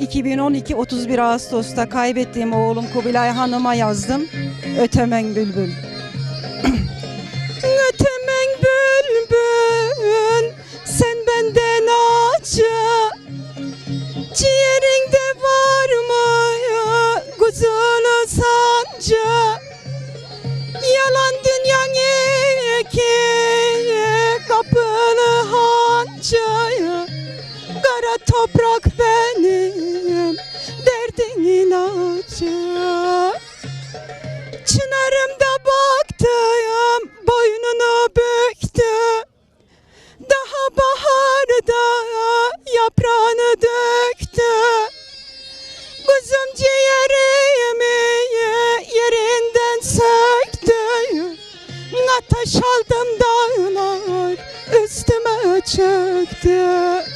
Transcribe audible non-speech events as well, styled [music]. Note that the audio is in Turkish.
2012 31 Ağustos'ta kaybettiğim oğlum Kubilay Hanım'a yazdım. Ötemen bülbül. [clears throat] Kara toprak benim derdin ilacı Çınarımda baktım boynunu büktü. Daha baharda yaprağını döktü. Kuzum ciğerimi yerinden söktü. Ateş aldım dağlar üstüme çöktü.